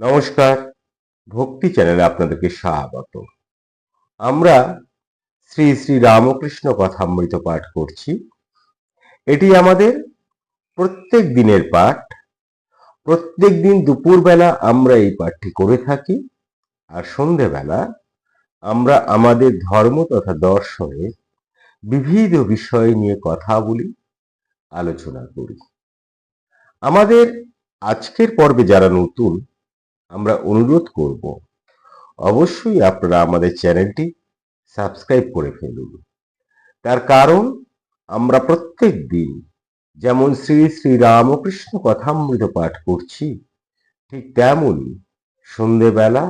নমস্কার। ভক্তি চ্যানেলে আপনাদেরকে স্বাগত। আমরা শ্রী শ্রী রামকৃষ্ণ কথামৃত পাঠ করছি। এটি আমাদের প্রত্যেক দিনের পাঠ। প্রত্যেক দিন দুপুরবেলা আমরা এই পাঠটি করে থাকি আর সন্ধেবেলা আমরা আমাদের ধর্ম তথা দর্শনের বিবিধ বিষয় নিয়ে কথা বলি, আলোচনা করি। আমাদের আজকের পর্বে যারা নতুন আমরা অনুরোধ করব, অবশ্যই আপনারা আমাদের চ্যানেলটি সাবস্ক্রাইব করে ফেলুন। তার কারণ, আমরা প্রত্যেক দিন যেমন শ্রী শ্রী রামকৃষ্ণ কথামৃত পাঠ করছি, ঠিক তেমনই সন্ধেবেলা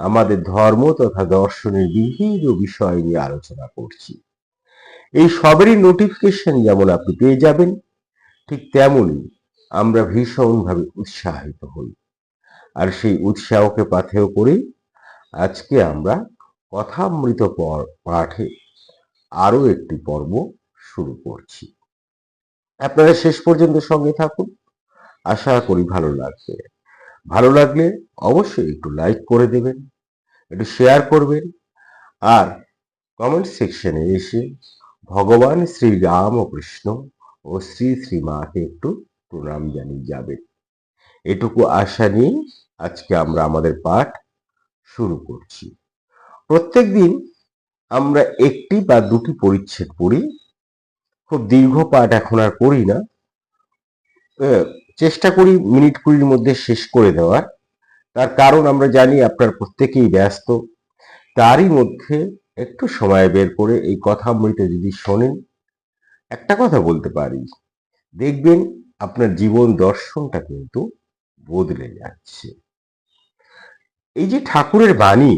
আমাদের ধর্ম তথা দর্শনের বিভিন্ন বিষয় নিয়ে আলোচনা করছি। এই সবেরই নোটিফিকেশন যেমন আপনি পেয়ে যাবেন, ঠিক তেমনই আমরা ভীষণভাবে উৎসাহিত হই। আর সেই উৎসাহকে পাথেয় করে। আজকে আমরা কথামৃত পাঠে আরও একটি পর্ব শুরু করছি। আপনারা শেষ পর্যন্ত সঙ্গে থাকুন। আশা করি ভালো লাগবে ভালো লাগলে অবশ্যই একটু লাইক করে দেবেন, একটু শেয়ার করবেন আর কমেন্ট সেকশনে এসে ভগবান শ্রী কৃষ্ণ ও শ্রী শ্রী মাকে একটু প্রণাম জানিয়ে যাবেন। এটুকু আশা নিয়ে আজকে আমরা আমাদের পাঠ শুরু করছি। প্রত্যেক দিন আমরা একটি বা দুটি পরিচ্ছেদ পড়ি। খুব দীর্ঘ পাঠ এখন আর করি না। চেষ্টা করি মিনিট কুড়ির মধ্যে শেষ করে দেওয়ার। তার কারণ আমরা জানি আপনার প্রত্যেকেই ব্যস্ত। তারই মধ্যে একটু সময় বের করে এই কথামৃত যদি শোনেন, একটা কথা বলতে পারি। দেখবেন আপনার জীবন দর্শনটা কিন্তু বদলে যাচ্ছে। এই যে ঠাকুরের বাণী,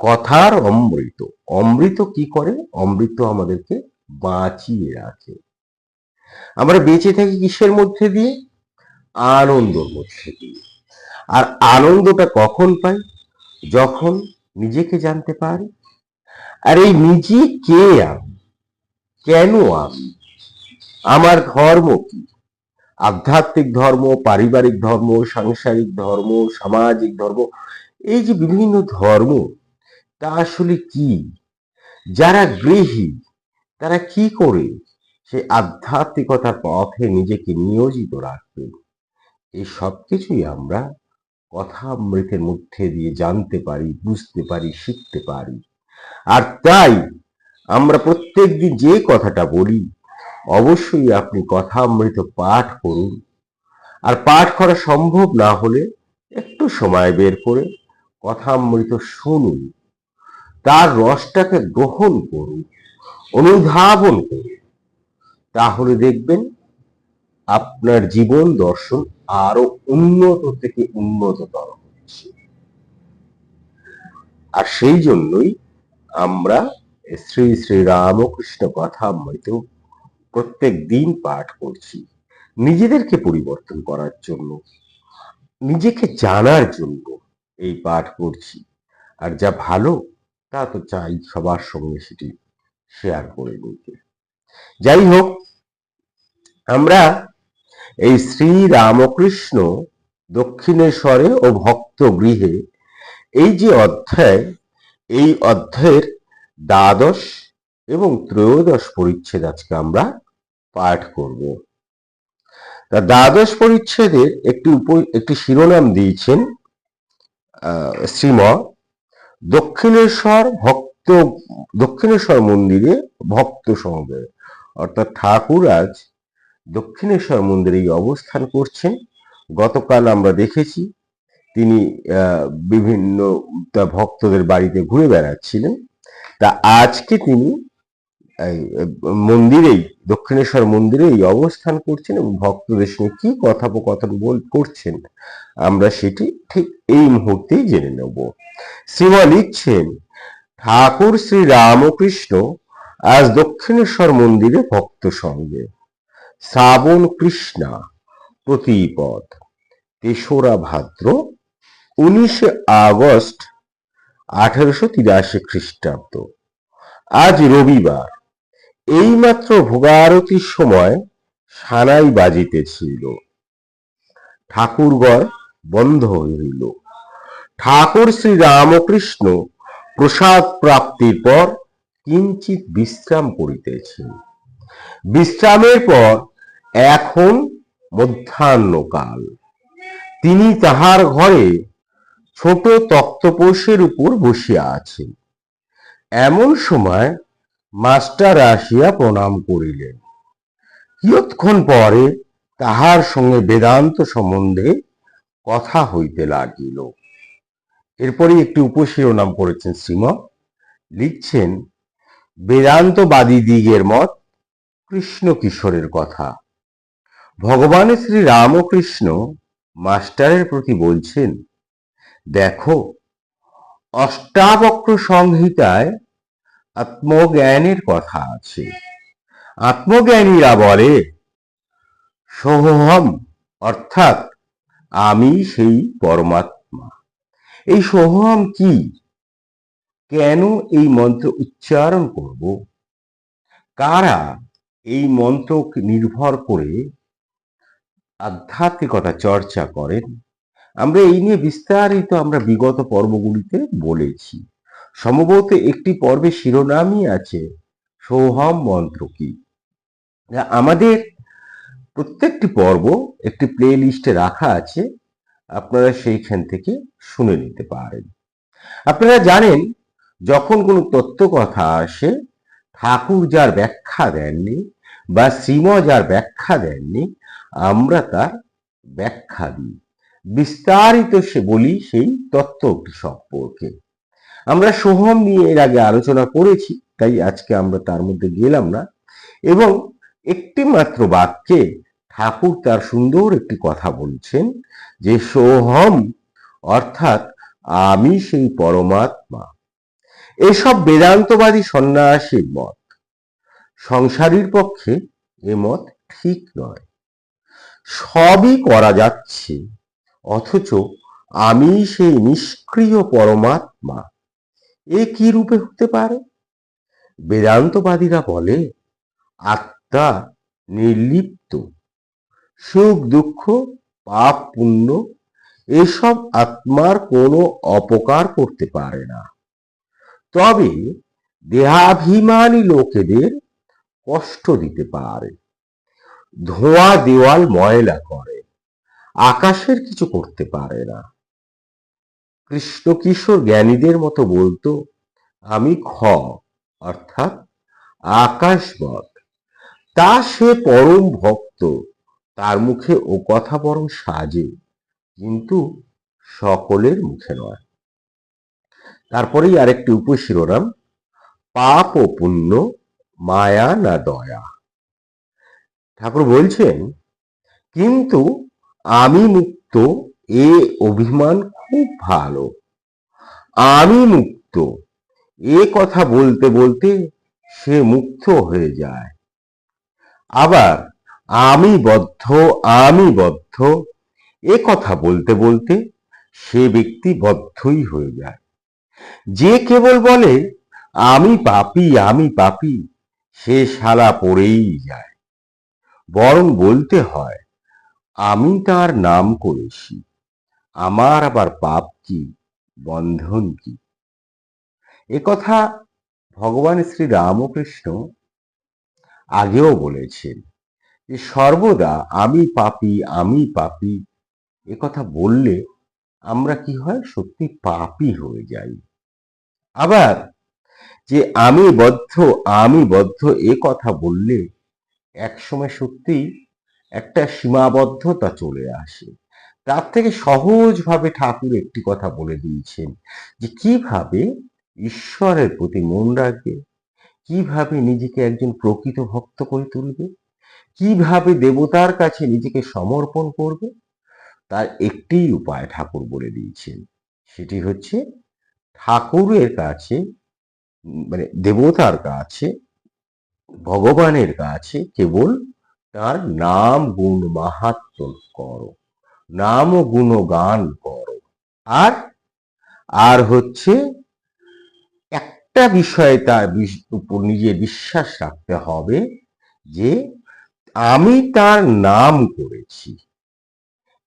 কথার অমৃত। অমৃত কি করে? অমৃত আমাদেরকে বাঁচিয়ে রাখে। আমরা বেঁচে থাকি কিসের মধ্যে দিয়ে? আনন্দর মধ্যে দিয়ে। আর আনন্দটা কখন পাই? যখন নিজেকে জানতে পারি। আর এই নিজে কে আমি? কেন আমি? আমার ধর্ম কি? আধ্যাত্মিক ধর্ম, পারিবারিক ধর্ম, সাংসারিক ধর্ম, সামাজিক ধর্ম, এই যে বিভিন্ন ধর্ম, তা আসলে কি? যারা গৃহী, তারা কি করে? সে আধ্যাত্মিকতার পথে নিজেকে নিয়োজিত রাখবেন এই সব কিছুই আমরা কথা কথামৃতের মধ্যে দিয়ে জানতে পারি, বুঝতে পারি, শিখতে পারি। আর তাই আমরা প্রত্যেক দিন যে কথাটা বলি অবশ্যই আপনি কথামৃত পাঠ করুন। আর পাঠ করা সম্ভব না হলে একটু সময় বের করে কথা কথামৃত শুনুন। তার রসটাকে গ্রহণ করুন, অনুধাবন করুন। তাহলে দেখবেন আপনার জীবন দর্শন আরও উন্নত থেকে উন্নততর হচ্ছে। আর সেই জন্যই আমরা শ্রী শ্রী রামকৃষ্ণ কথামৃত প্রত্যেক দিন পাঠ করছি। নিজেদেরকে পরিবর্তন করার জন্য, নিজেকে জানার জন্য এই পাঠ করছি। আর যা ভালো, তা তো চাই সবার সঙ্গে সেটি শেয়ার করে নিতে। যাই হোক, আমরা এই শ্রী রামকৃষ্ণ দক্ষিণেশ্বরে ও ভক্ত গৃহে এই যে অধ্যায়, এই অধ্যায়ের দ্বাদশ এবং ত্রয়োদশ পরিচ্ছেদ আজকে আমরা পাঠ করব। তা দ্বাদশ পরিচ্ছেদের একটি উপ একটি শিরোনাম দিয়েছেন শ্রীম দক্ষিণেশ্বর ভক্ত, দক্ষিণেশ্বর মন্দিরে ভক্ত সঙ্গে অর্থাৎ ঠাকুর আজ দক্ষিণেশ্বর মন্দিরে এই অবস্থান করছেন। গতকাল আমরা দেখেছি তিনি বিভিন্ন ভক্তদের বাড়িতে ঘুরে বেড়াচ্ছিলেন। তা আজকে তিনি মন্দিরেই, দক্ষিণেশ্বর মন্দিরে এই অবস্থান করছেন এবং ভক্তদের সঙ্গে কি কথোপকথন বল, করছেন, আমরা সেটি ঠিক এই মুহূর্তেই জেনে নেব। শ্রীমা লিখছেন, ঠাকুর শ্রী রামকৃষ্ণ আজ দক্ষিণেশ্বর মন্দিরে ভক্ত সঙ্গে। শ্রাবণ কৃষ্ণা প্রতিপদ। তেসরা ভাদ্র, উনিশে আগস্ট আঠারোশো তিরাশি খ্রিস্টাব্দ। আজ রবিবার এইমাত্র ভোগারতির সময় সানাই বাজিতেছিল। ঠাকুরগড় বন্ধ হইল ঠাকুর শ্রী রামকৃষ্ণ প্রসাদ প্রাপ্তির পর কিঞ্চিত বিশ্রাম করিতেছেন। বিশ্রামের পর এখন মধ্যাহ্নকাল। তিনি তাহার ঘরে ছোট তক্তপোষের উপর বসিয়া আছেন। এমন সময় মাস্টার আসিয়া প্রণাম করিলেন। কিয়ৎক্ষণ পরে তাহার সঙ্গে বেদান্ত সম্বন্ধে কথা হইতে লাগিল। এরপরে একটি উপশিরোনাম করেছেন শ্রীম লিখছেন, বেদান্তবাদী দিগের মত কৃষ্ণ কিশোরের কথা। ভগবান শ্রী রামকৃষ্ণ মাস্টারের প্রতি বলছেন, দেখো, অষ্টাবক্র সংহিতায় আত্মজ্ঞানের কথা আছে। আত্মজ্ঞানীরা বলে, সোহম, অর্থাৎ আমি সেই পরমাত্মা। এই সোহম কি? কেন এই মন্ত্র উচ্চারণ করব? কারা এই মন্ত্র নির্ভর করে আধ্যাত্মিকতা চর্চা করেন? আমরা এই নিয়ে বিস্তারিত আমরা বিগত পর্বগুলিতে বলেছি। সম্ভবত একটি পর্বে শিরোনামই আছে সোহম মন্ত্র কি। আমাদের প্রত্যেকটি পর্ব একটি প্লে লিস্টে রাখা আছে, আপনারা সেইখান থেকে শুনে নিতে পারেন। আপনারা জানেন, যখন কোনো তত্ত্ব কথা আসে, ঠাকুর যার ব্যাখ্যা দেননি বা শ্রীম যার ব্যাখ্যা দেননি, আমরা তার ব্যাখ্যা দিই। বিস্তারিত সে বলি সেই তত্ত্বটি সম্পর্কে। আমরা সোহম নিয়ে এর আগে আলোচনা করেছি, তাই আজকে আমরা তার মধ্যে গেলাম না। এবং একটি মাত্র বাক্যে ঠাকুর তার সুন্দর একটি কথা বলছেন যে, সোহম, অর্থাৎ আমি সেই পরমাত্মা। এসব বেদান্তবাদী সন্ন্যাসীর মত। সংসারীর পক্ষে এ মত ঠিক নয়। সবই করা যাচ্ছে, অথচ আমি সেই নিষ্ক্রিয় পরমাত্মা। এ কি রূপে হতে পারে? বেদান্তবাদীরা বলে, আত্মা নির্লিপ্ত, সুখ, দুঃখ, পাপ, পুণ্য, এসব আত্মার কোনো অপকার করতে পারে না। তবে দেহাভিমানী লোকেদের কষ্ট দিতে পারে। ধোঁয়া দেওয়াল ময়লা করে, আকাশের কিছু করতে পারে না। কৃষ্ণ কিশোর জ্ঞানীদের মতো বলতো, আমি খ, অর্থাৎ আকাশবৎ তা সে পরম ভক্ত, তার মুখে ও কথা বরং সাজে, কিন্তু সকলের মুখে নয়। তারপরেই আরেকটি উপশিরোনাম, পাপ ও পুণ্য, মায়া না দয়া। ঠাকুর বলছেন, কিন্তু আমি মুক্ত, এ অভিমান খুব ভালো। আমি মুক্ত। এ কথা বলতে বলতে সে মুক্ত হয়ে যায়। আবার আমি বদ্ধ আমি বদ্ধ, এ কথা বলতে বলতে সে ব্যক্তি বদ্ধই হয়ে যায়। যে কেবল বলে, আমি পাপি আমি পাপি সে শালা পড়েই যায়। বরং বলতে হয়, আমি তার নাম করেছি। আমার আবার পাপ কি? বন্ধন কি? কথা ভগবান শ্রী রামকৃষ্ণ আগেও বলেছেন যে, সর্বদা আমি পাপি আমি পাপি কথা বললে আমরা কি হয়? সত্যি পাপি হয়ে যাই। আবার যে, আমি বদ্ধ আমি বদ্ধ, এ কথা বললে একসময় সত্যি একটা সীমাবদ্ধতা চলে আসে। তার থেকে সহজভাবে ঠাকুর একটি কথা বলে দিয়েছেন যে কীভাবে ঈশ্বরের প্রতি মন রাখবে, কীভাবে নিজেকে একজন প্রকৃত ভক্ত করে তুলবে, কীভাবে দেবতার কাছে নিজেকে সমর্পণ করবে, তার একটি উপায় ঠাকুর বলে দিয়েছেন। সেটি হচ্ছে ঠাকুরের কাছে মানে দেবতার কাছে, ভগবানের কাছে কেবল তার নাম গুণ মাহাত্ম করো। নাম ও গুণ গান করো। আর আর হচ্ছে একটা বিষয়ে তার উপর নিজে বিশ্বাস রাখতে হবে যে আমি তার নাম করেছি।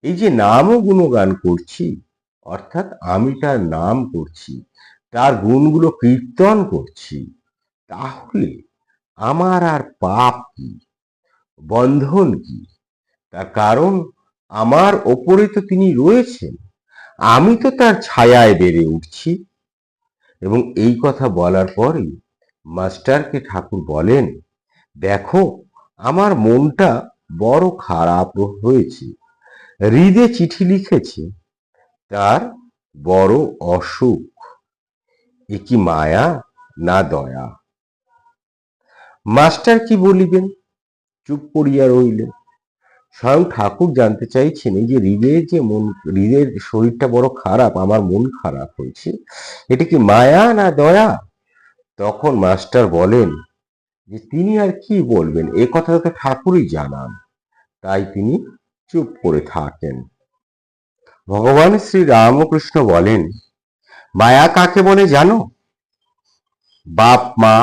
এই যে নাম গুণগান করছি, অর্থাৎ আমি তার নাম করছি, তার গুণগুলো কীর্তন করছি, তাহলে আমার আর পাপ কি, বন্ধন কি? তার কারণ আমার ওপরে তো তিনি রয়েছেন। আমি তো তার ছায়ায় বেড়ে উঠছি। এবং এই কথা বলার পরেই মাস্টারকে ঠাকুর বলেন, দেখো, আমার মনটা বড় খারাপ হয়েছে। হৃদে চিঠি লিখেছে, তার বড় অসুখ। এ কি মায়া না দয়া? মাস্টার কি বলিবেন? চুপ করিয়া রইলেন। স্বয়ং ঠাকুর জানতে চাইছেন যে হৃদয়ের যে মন, হৃদয়ের শরীরটা বড় খারাপ, আমার মন খারাপ হয়েছে, এটা কি মায়া না দয়া? তখন মাস্টার বলেন যে তিনি আর কি বলবেন? এ কথা তো ঠাকুরই জানান। তাই তিনি চুপ করে থাকেন। ভগবান শ্রী রামকৃষ্ণ বলেন, মায়া কাকে বলে জানো? বাপ, মা,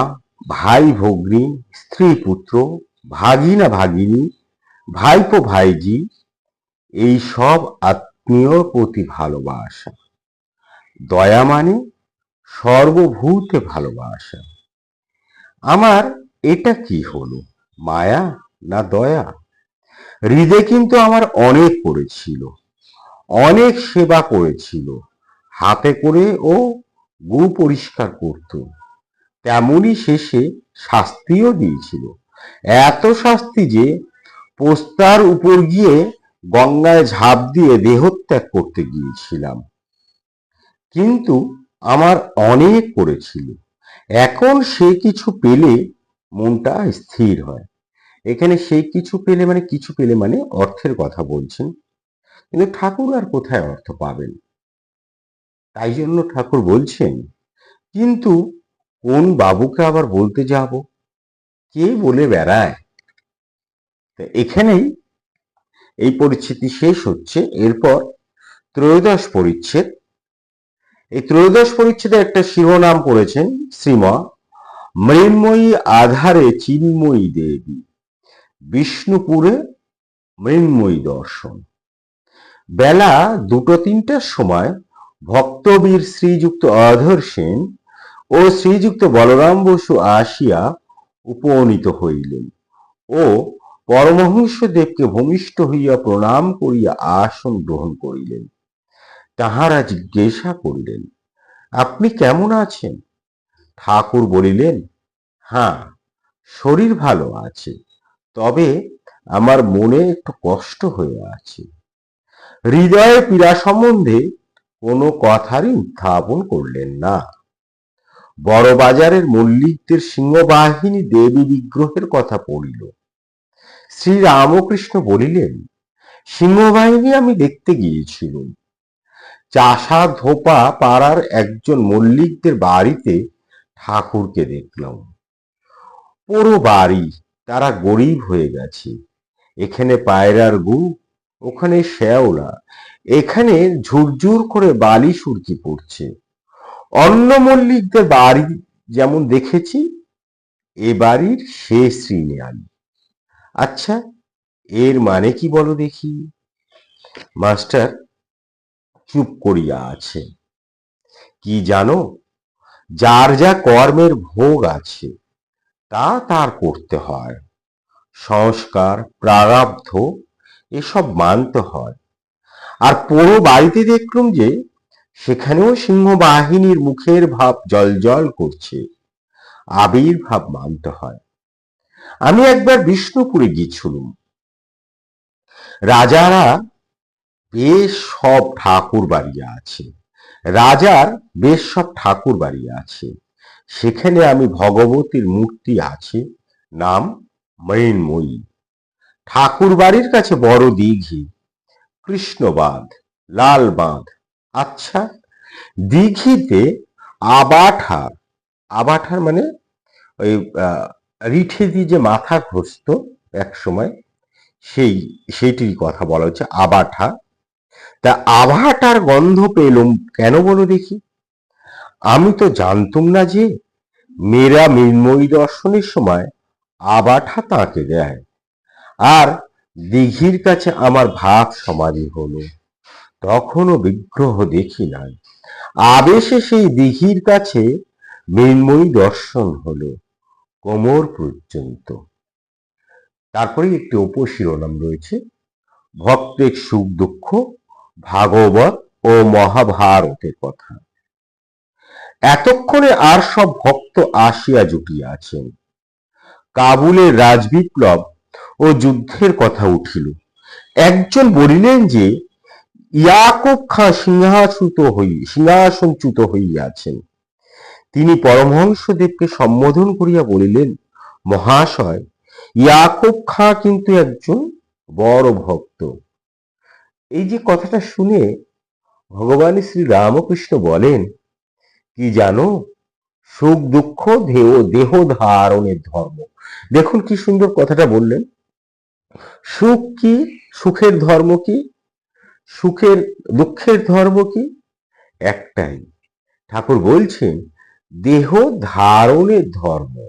ভাই, ভগ্নী, স্ত্রী, পুত্র, ভাগিনা, ভাগিনী ভাইপো ভাইজি, এই সব আত্মীয় প্রতি ভালোবাসা। দয়া মানে সর্বভূতে ভালোবাসা। আমার এটা কি হলো, মায়া না দয়া? হৃদয় কিন্তু আমার অনেক করেছিল অনেক সেবা করেছিল, হাতে করে ও গু পরিষ্কার করত। তেমনই শেষে শাস্তিও দিয়েছিল। এত শাস্তি যে পোস্তার উপর গিয়ে গঙ্গায় ঝাঁপ দিয়ে দেহত্যাগ করতে গিয়েছিলাম। কিন্তু আমার অনেক করেছিল। এখন সে কিছু পেলে মনটা স্থির হয়। এখানে সে কিছু পেলে মানে কিছু পেলে মানে অর্থের কথা বলছেন। কিন্তু ঠাকুর আর কোথায় অর্থ পাবেন? তাই জন্য ঠাকুর বলছেন, কিন্তু কোন বাবুকে আবার বলতে যাব? কে বলে বেড়ায়? এখানেই এই পরিচ্ছেদটি শেষ হচ্ছে। এরপর ত্রয়োদশ পরিচ্ছেদ। এই ত্রয়োদশ পরিচ্ছেদে একটা শিরোনাম করেছেন শ্রীমা মৃন্ময়ী আধারে চিন্ময়ী দেবী। বিষ্ণুপুরে মৃন্ময়ী দর্শন। বেলা দুটো তিনটার সময় ভক্তবীর শ্রীযুক্ত অধর সেন ও শ্রীযুক্ত বলরাম বসু আসিয়া উপনীত হইলেন ও পরমহংস দেবকে ভূমিষ্ঠ হইয়া প্রণাম করিয়া আসন গ্রহণ করিলেন। তাহারা জিজ্ঞাসা করিলেন, আপনি কেমন আছেন? ঠাকুর বলিলেন হ্যাঁ শরীর ভালো আছে, তবে আমার মনে একটু কষ্ট হয়ে আছে। হৃদয়ে পীড়া সম্বন্ধে কোনো কথারই উত্থাপন করলেন না। বড় বাজারের মল্লিকদের সিংহবাহিনী দেবী বিগ্রহের কথা পড়িল। শ্রী রামকৃষ্ণ বলিলেন, সিংহবাহিনী আমি দেখতে গিয়েছিলাম। চাষা ধোপা পাড়ার একজন মল্লিকদের বাড়িতে ঠাকুরকে দেখলাম। পুরো বাড়ি তারা গরিব হয়ে গেছে। এখানে পায়রার গু, ওখানে শ্যাওলা, এখানে ঝুরঝুর করে বালি সুরকি পড়ছে। অন্য মল্লিকদের বাড়ি যেমন দেখেছি, এ বাড়ির সে শ্রীনিয়ালি। আচ্ছা এর মানে কি বলো দেখি? মাস্টার চুপ করিয়া আছে। কি জানো? যার যা কর্মের ভোগ আছে, তা তার করতে হয়। সংস্কার, প্রারব্ধ, এসব মানতে হয়। আর পুরো বাড়িতে দেখলুম যে, সেখানেও সিংহবাহিনীর মুখের ভাব জলজল করছে। আবির্ভাব মানতে হয়। আমি একবার বিষ্ণুপুরে গিয়েছিলাম। রাজারা বেশ সব ঠাকুর বাড়ি আছে। রাজার বেশ সব ঠাকুর বাড়ি আছে। সেখানে আমি ভগবতীর মূর্তি আছে, নাম মৃন্ময়ী। ঠাকুর বাড়ির কাছে বড় দিঘি, কৃষ্ণবাঁধ লাল বাঁধ আচ্ছা দিঘিতে আবাঠার আবাঠার মানে ওই আহ, রিঠে দিয়ে যে মাথা ঘষত এক সময় সেই সেইটির কথা বলা হচ্ছে আবাঠা তা আবাটার গন্ধ পেলুম কেন বলো দেখি? আমি তো জানতুম না যে মেয়েরা মৃন্ময়ী দর্শনের সময় আবাঠা তাকে দেয়। আর দিঘির কাছে আমার ভাব সমাধি হলো। তখনও বিগ্রহ দেখি নাই। আবেশে সেই দিঘির কাছে মৃন্ময়ী দর্শন হলো। কোমর পর্যন্ত। তারপরে একটি উপশিরোনাম রয়েছে, ভক্তের সুখ দুঃখ, ভাগবত ও মহাভারতের কথা। এতক্ষণে আর সব ভক্ত আসিয়া জুটিয়া আছেন। কাবুলের রাজবিপ্লব ও যুদ্ধের কথা উঠিল। একজন বলিলেন যে, ইয়াকুব খাঁ সিংহাসুত হই, সিংহাসনচ্যুত হইয়াছেন। তিনি পরমহংসদেবকে সম্বোধন করিয়া বলিলেন, মহাশয়, ইয়াকুব খাঁ কিন্তু একজন বড় ভক্ত। এই যে কথাটা শুনে ভগবান শ্রী রামকৃষ্ণ বলেন, কি জানো, সুখ, দুঃখ, দেহ দেহ ধারণের ধর্ম। দেখুন কি সুন্দর কথাটা বললেন। সুখ কি? সুখের ধর্ম কি? সুখের, দুঃখের ধর্ম কি? একটাই। ঠাকুর বলছেন দেহ ধারণের ধর্ম।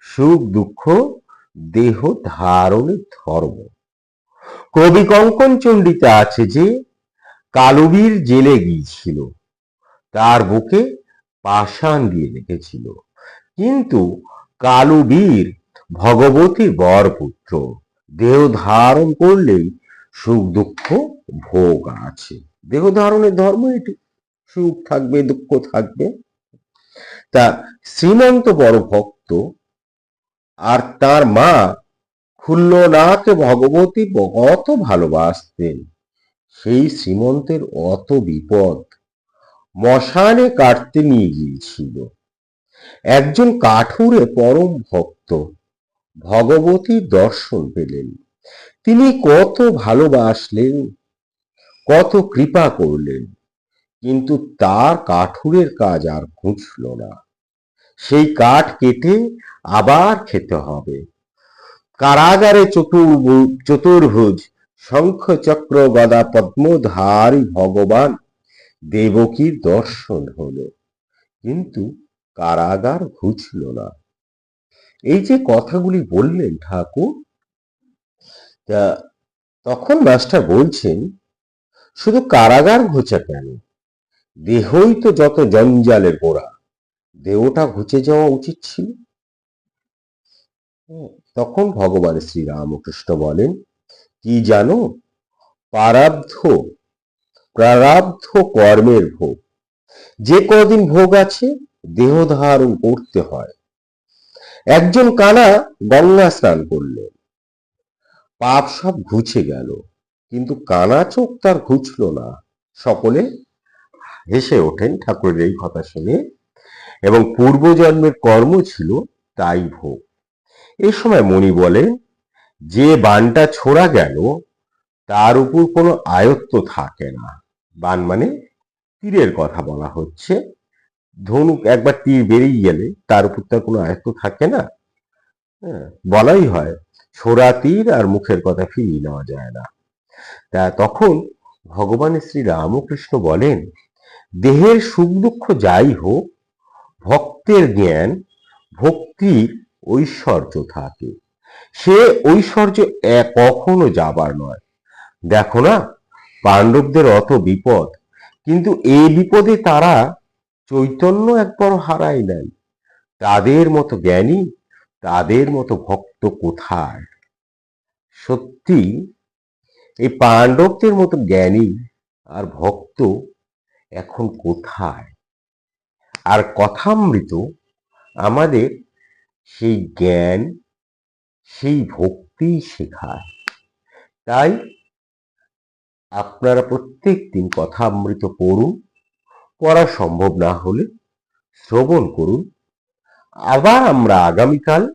সুখ, দুঃখ, দেহ ধারণের ধর্ম। কবি কঙ্কন চণ্ডীতে আছে যে, কালুবীর জেলে গিয়েছিল। তার বুকে পাষাণ দিয়ে রেখেছিল। কিন্তু কালুবীর ভগবতীর বরপুত্র দেহ ধারণ করলেই সুখ, দুঃখ, ভোগ আছে। দেহ ধারণের ধর্ম এটি। সুখ থাকবে, দুঃখ থাকবে। তা শ্রীমন্ত বড় ভক্ত আর তার মা খুল্লনাথ ভগবতী কত ভালোবাসতেন। সেই শ্রীমন্তের অত বিপদ মশানে কাটতে নিয়ে গিয়েছিল। একজন কাঠুরে পরম ভক্ত ভগবতী দর্শন পেলেন। তিনি কত ভালোবাসলেন, কত কৃপা করলেন। কিন্তু তার কাঠুরের কাজ আর ঘুঁচল না। সেই কাঠ কেটে আবার খেতে হবে। কারাগারে চতুর্ভুজ চতুর্ভুজ শঙ্খ চক্র গদা পদ্মধারী ভগবান দেবকীর দর্শন হলো। কিন্তু কারাগার ঘুচল না। এই যে কথাগুলি বললেন ঠাকুর তখন মাস্টার বলছেন, শুধু কারাগার ঘোচা কেন? দেহই তো যত জঞ্জালের গোড়া, দেহটা ঘুচে যাওয়া উচিত ছিল। তখন ভগবান শ্রী রামকৃষ্ণ বলেন, কি জানো পারাব্ধ প্রারাব্ধ কর্মের ভোগ। যে কদিন ভোগ আছে, দেহ ধারণ করতে হয়। একজন কানা গঙ্গা স্নান করলেন। পাপ সব ঘুচে গেল, কিন্তু কানা চোখ তার ঘুচল না। সকলে হেসে ওঠেন ঠাকুরের এই কথা শুনে। এবং পূর্বজন্মের কর্ম ছিল তাই ভোগ। এই সময় মণি বলেন যে বানটা ছোড়া গেল তার উপর কোনো আয়ত্ত থাকে না। বান মানে তীরের কথা বলা হচ্ছে। ধনুক একবার তীর বেরিয়ে গেলে তার উপর তার কোনো আয়ত্ত থাকে না। হ্যাঁ, বলাই হয় ছোড়া তীর আর মুখের কথা ফিরিয়ে নেওয়া যায় না। তা তখন ভগবান শ্রী রামকৃষ্ণ বলেন দেহের সুখ দুঃখ যাই হোক, ভক্তের জ্ঞান, ভক্তির ঐশ্বর্য থাকে। সে ঐশ্বর্য কখনো যাবার নয়। দেখো না, পাণ্ডবদের অত বিপদ, কিন্তু এই বিপদে তারা চৈতন্য একবার হারায় নাই। তাদের মতো জ্ঞানী, তাদের মতো ভক্ত কোথায়? সত্যি, এই পাণ্ডবদের মতো জ্ঞানী আর ভক্ত এখন কোথায়? আর কথামৃত আমাদের সেই জ্ঞান, সেই ভক্তি শেখায়। তাই আপনারা প্রত্যেক দিন কথামৃত পড়ুন, পড়া সম্ভব না হলে শ্রবণ করুন। আবার আমরা আগামীকাল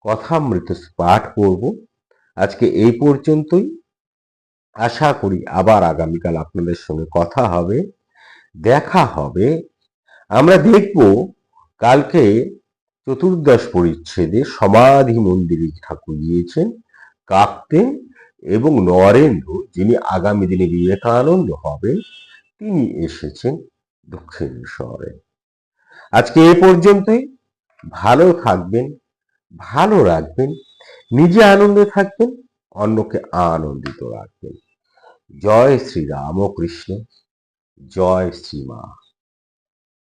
কথামৃত পাঠ করব। আজকে এই পর্যন্তই। আশা করি আবার আগামীকাল আপনাদের সঙ্গে কথা হবে। দেখা হবে। আমরা দেখব কালকে চতুর্দশ পরিচ্ছেদে সমাধি মন্দিরে ঠাকুর গিয়েছেন কাপ্তেন এবং নরেন্দ্র, যিনি আগামী দিনে বিবেকানন্দ হবেন, তিনি এসেছেন দক্ষিণেশ্বরে আজকে এ পর্যন্তই। ভালো থাকবেন, ভালো রাখবেন, নিজে আনন্দে থাকবেন, অন্যকে আনন্দিত রাখবেন। জয় শ্রী রামকৃষ্ণ। জয় শ্রীমা